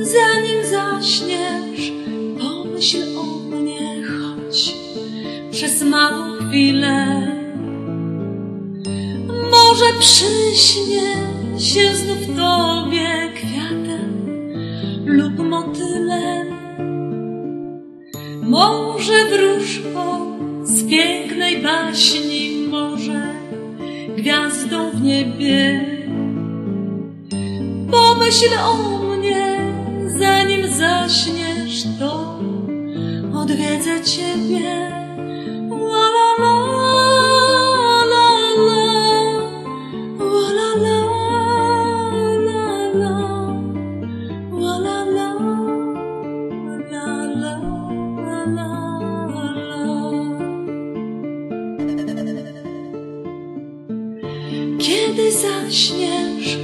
Zanim zaśniesz, pomyśl o mnie, choć przez małą chwilę. Może przyśnie się znów tobie kwiatem lub motylem. Może wróżką z pięknej baśni, może gwiazdą w niebie. Pomyśl o mnie, zanim zaśniesz, to odwiedzę ciebie. Zaśniesz,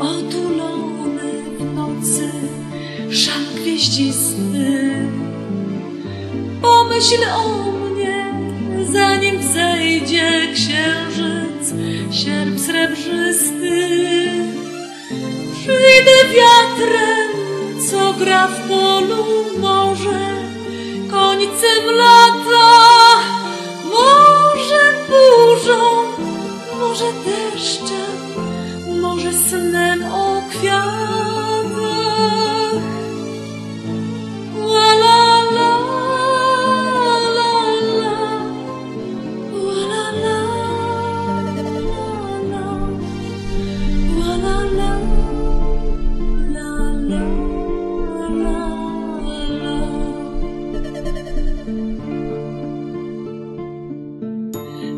otulony w nocy, szal gwieździsty, pomyśl o mnie, zanim wzejdzie księżyc, sierp srebrzysty. Przyjdę wiatrem, co gra w polu może, końcem lata, może deszczem, może snem o kwiatach.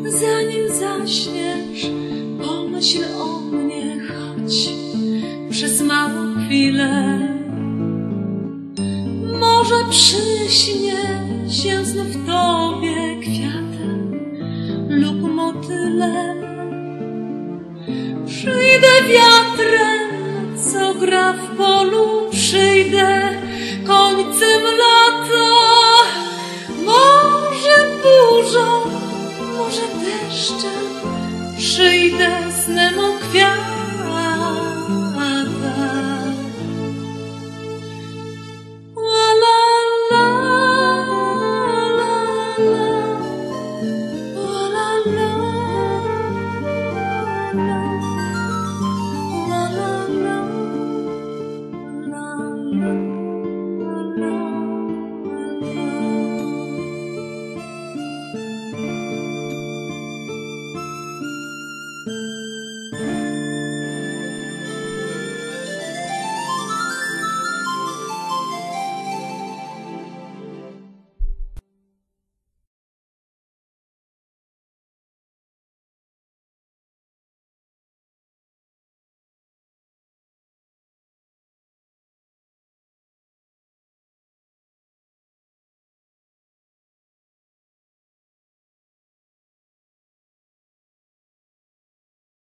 Zanim zaśniesz, pomyśl o mnie, choć przez małą chwilę. Może przyśnie się znów tobie kwiatem lub motylem. Przyjdę wiatrem, co gra w polu, przyjdę końcem lata.